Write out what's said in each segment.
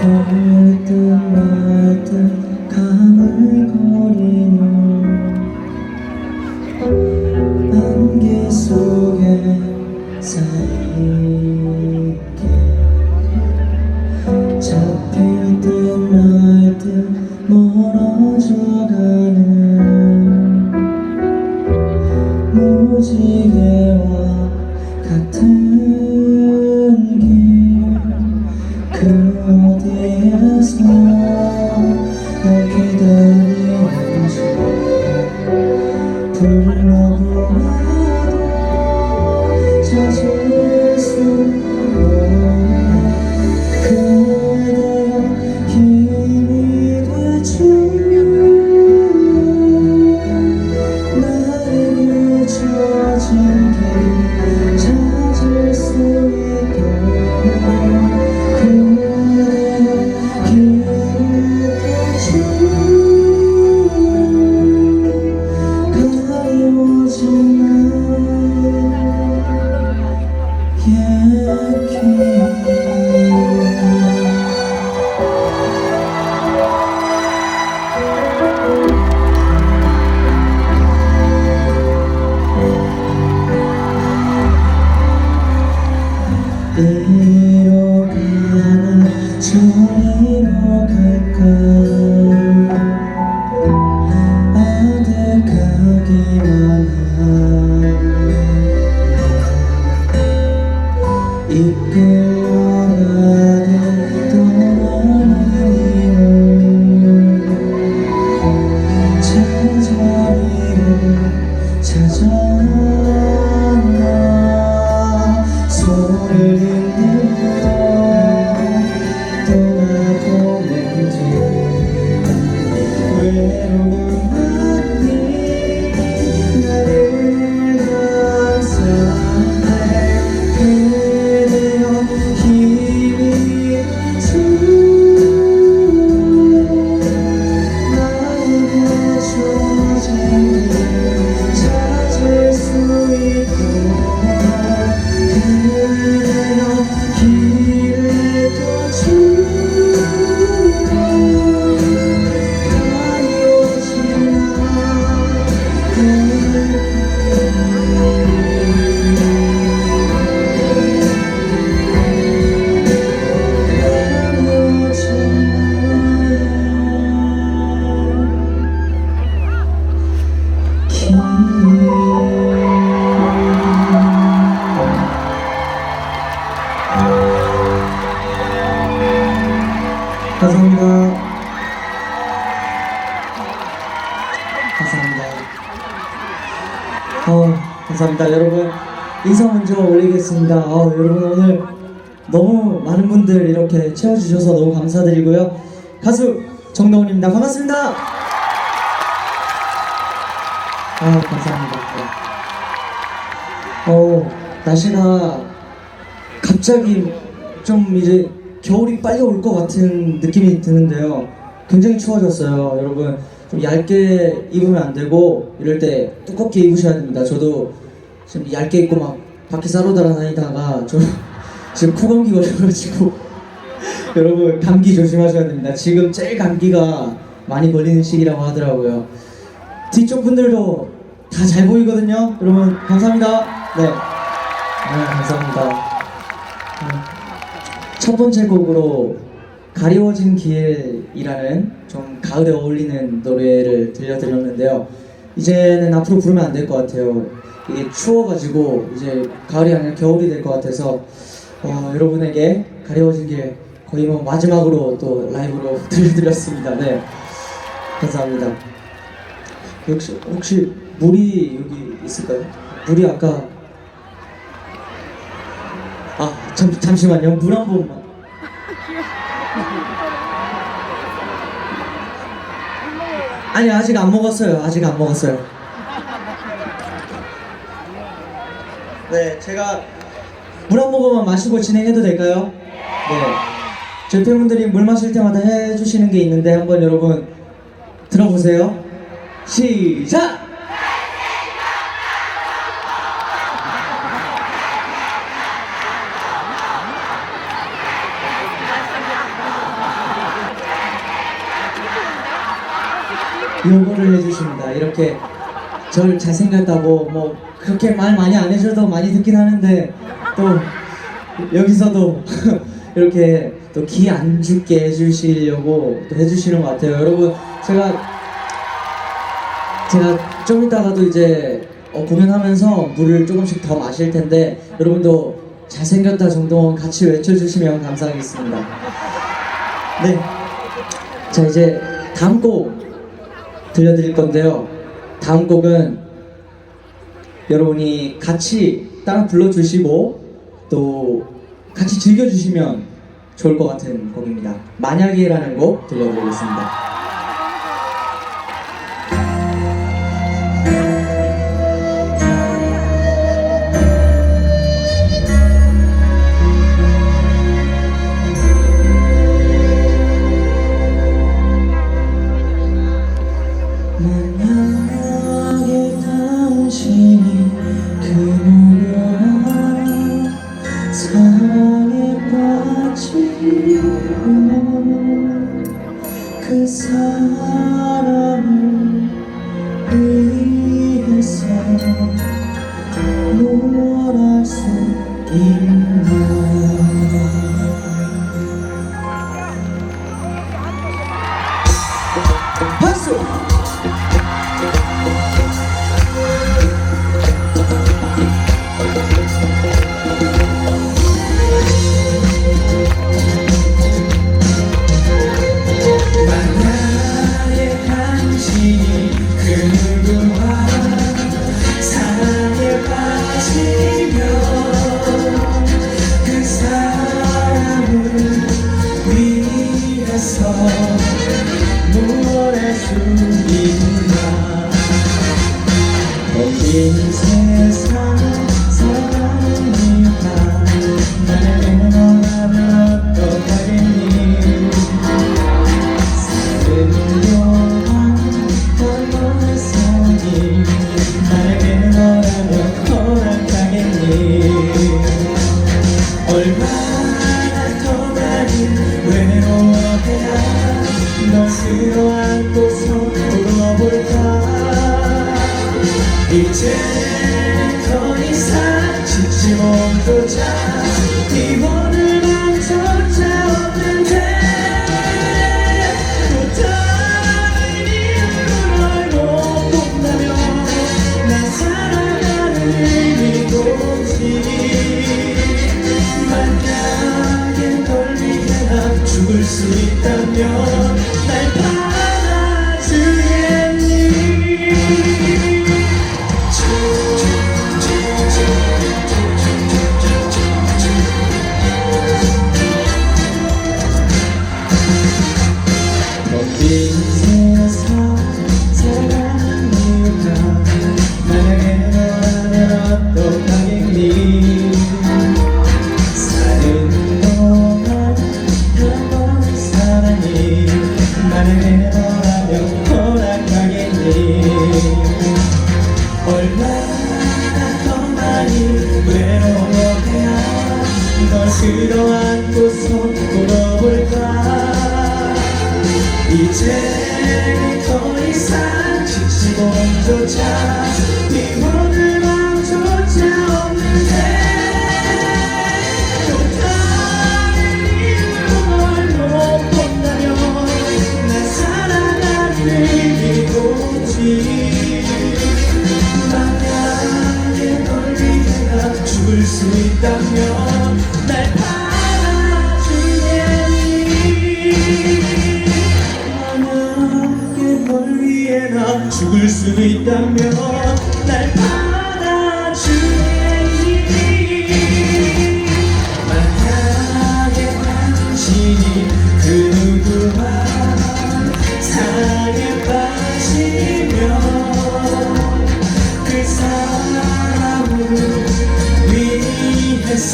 볼듯 말듯 가물거리는 찾을 수 없네 그 인사 먼저 올리겠습니다. 어, 여러분, 오늘 너무 많은 분들 이렇게 채워주셔서 너무 감사드리고요. 가수 정동훈입니다. 반갑습니다. 아, 감사합니다. 네. 어, 날씨가 갑자기 좀 이제 겨울이 빨리 올 것 같은 느낌이 드는데요. 굉장히 추워졌어요. 여러분 좀 얇게 입으면 안 되고 이럴 때 두껍게 입으셔야 됩니다. 저도 지금 얇게 입고 막 밖에 싸러 돌아다니다가 좀 지금 코 감기 걸려가지고 여러분 감기 조심하셔야 됩니다. 지금 제일 감기가 많이 걸리는 시기라고 하더라고요. 뒤쪽 분들도 다 잘 보이거든요. 여러분 감사합니다. 네, 네 감사합니다. 네. 첫 번째 곡으로 가리워진 길이라는 좀 가을에 어울리는 노래를 들려드렸는데요. 이제는 앞으로 부르면 안 될 것 같아요. 이게 추워가지고 이제 가을이 아니라 겨울이 될 것 같아서 어, 여러분에게 가리워진 길 거의 뭐 마지막으로 또 라이브로 들려드렸습니다. 네, 감사합니다. 혹시 혹시 물이 여기 있을까요? 물이 아까 아 잠, 잠시만요 물 한 번만 아니 아직 안 먹었어요 아직 안 먹었어요 네 제가 물 한 모금만 마시고 진행해도 될까요? 네 저희 팬분들이 물 마실 때마다 해주시는 게 있는데 한번 여러분 들어보세요 시작! 요거를 해주십니다. 이렇게 절 잘생겼다고 뭐 그렇게 말 많이 안 해줘도 많이 듣긴 하는데 또 여기서도 이렇게 또 기 안 죽게 해주시려고 또 해주시는 것 같아요. 여러분 제가 제가 좀 이따가도 이제 어, 공연하면서 물을 조금씩 더 마실 텐데 여러분도 잘생겼다 정도는 같이 외쳐주시면 감사하겠습니다. 네. 자 이제 다음 곡 들려드릴 건데요. 다음 곡은 여러분이 같이 따라 불러주시고 또 같이 즐겨주시면 좋을 것 같은 곡입니다. 만약에라는 곡 들려드리겠습니다. 위해서 뭘할수 있나 이제 더 이상 지치 못조차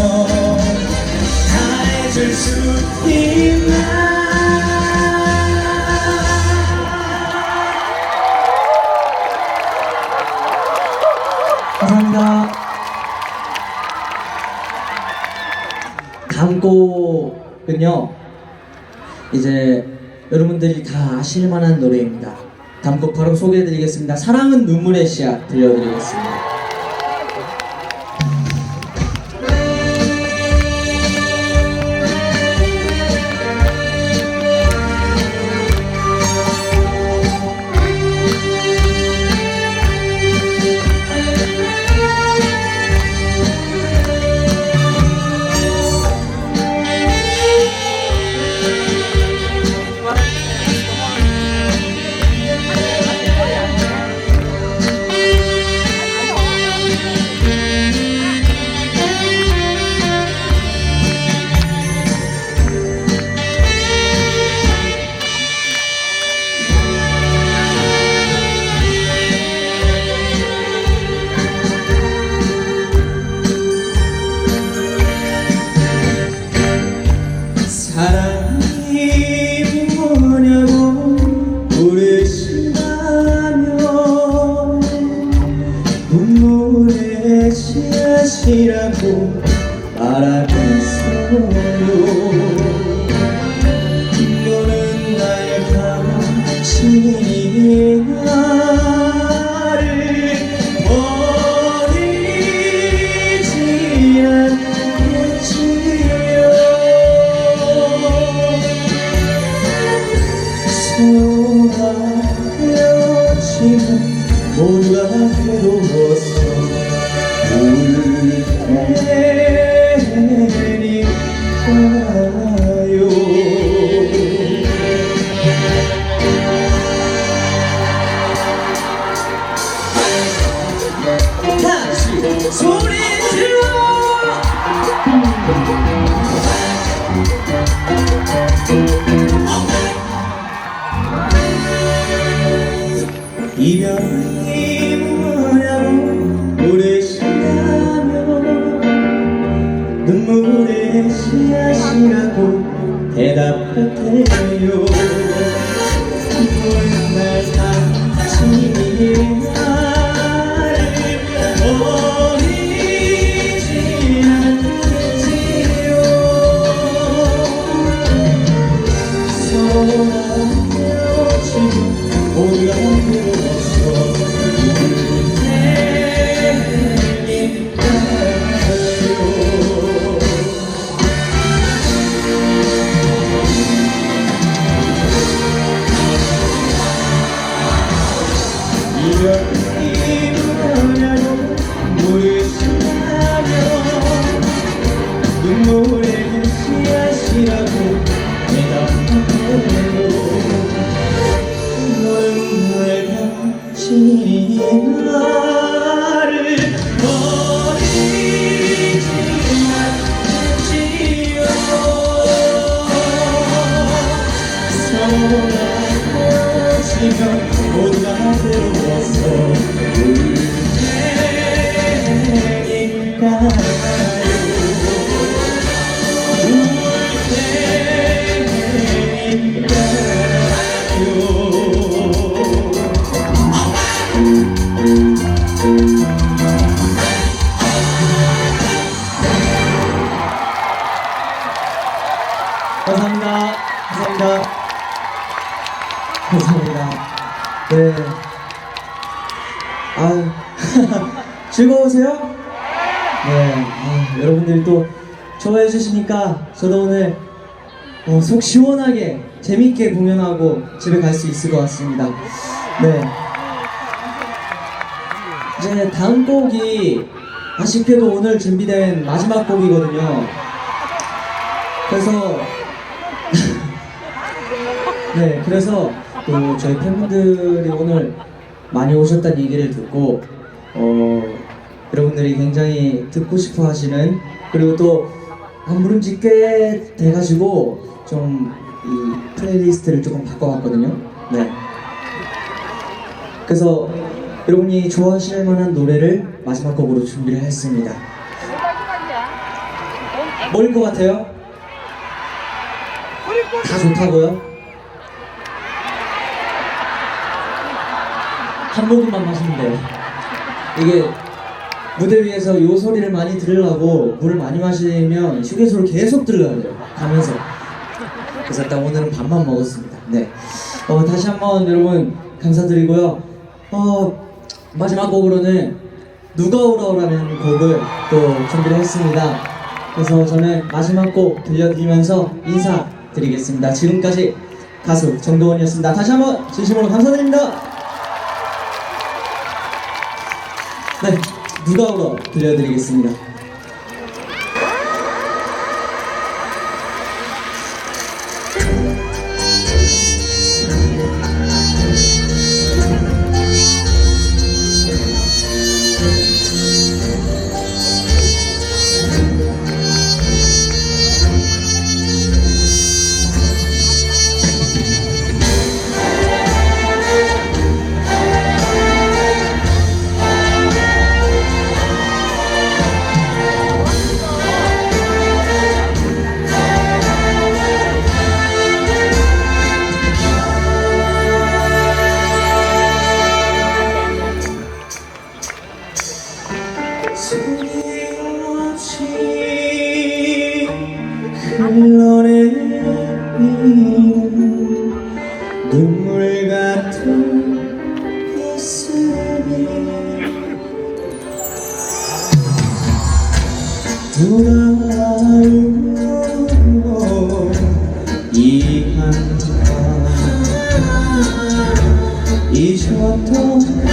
위해서 다 해줄 수 있나 감사합니다. 다음 곡은요, 이제 여러분들이 다 아실 만한 노래입니다. 다음 곡 바로 소개해드리겠습니다. 사랑은 눈물의 씨앗 들려드리겠습니다. 이별이 뭐냐고 물으신다면 눈물의 씨앗이라고 대답할게요 어, 속 시원하게 재밌게 공연하고 집에 갈 수 있을 것 같습니다. 네. 이제 다음 곡이 아쉽게도 오늘 준비된 마지막 곡이거든요. 그래서 네, 그래서 또 저희 팬분들이 오늘 많이 오셨다는 얘기를 듣고 어, 여러분들이 굉장히 듣고 싶어 하시는 그리고 또 안부름지 꽤 돼가지고 좀 이 플레이리스트를 조금 바꿔봤거든요. 네. 그래서 여러분이 좋아하실 만한 노래를 마지막 곡으로 준비를 했습니다. 뭐일 것 같아요? 다 좋다고요? 한 모금만 마시면 돼요. 이게 무대 위에서 요 소리를 많이 들으려고 물을 많이 마시면 휴게소를 계속 들러야 돼요. 가면서. 그래서 딱 오늘은 반만 먹었습니다. 네. 어, 다시 한번 여러분 감사드리고요. 어, 마지막 곡으로는 누가 오라오라는 곡을 또 준비를 했습니다. 그래서 저는 마지막 곡 들려드리면서 인사드리겠습니다. 지금까지 가수 정도원이었습니다. 다시 한번 진심으로 감사드립니다. 네, 누가 오라 들려드리겠습니다. 一緒と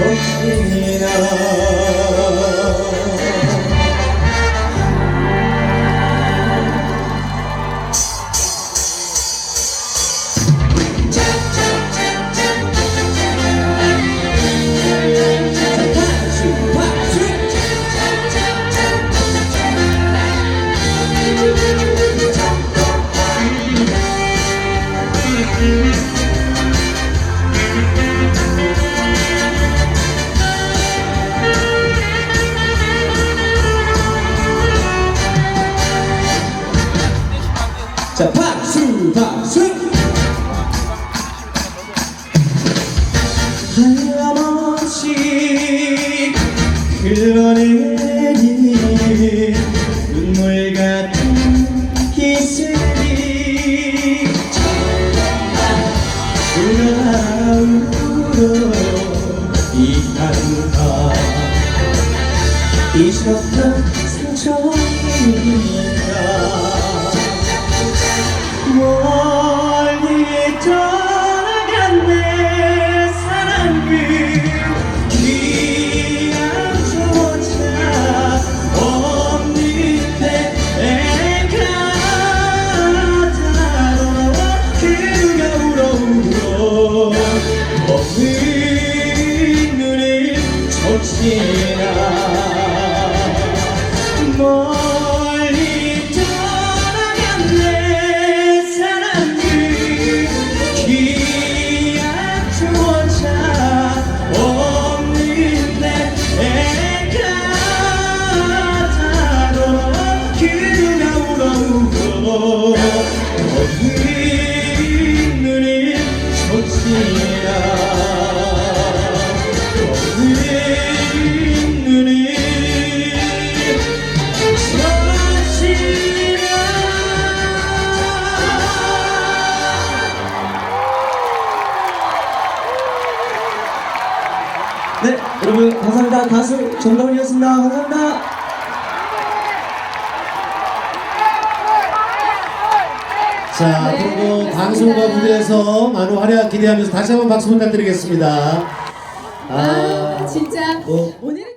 적시나 자 박수 박수. 하염없이 흘러내 감사합니다. 가수 정다운이었습니다. 감사합니다. 자, 앞으로도 방송과 무대에서 많은 활약 기대하면서 다시 한번 박수 부탁드리겠습니다. 아, 아, 진짜 뭐. 오늘은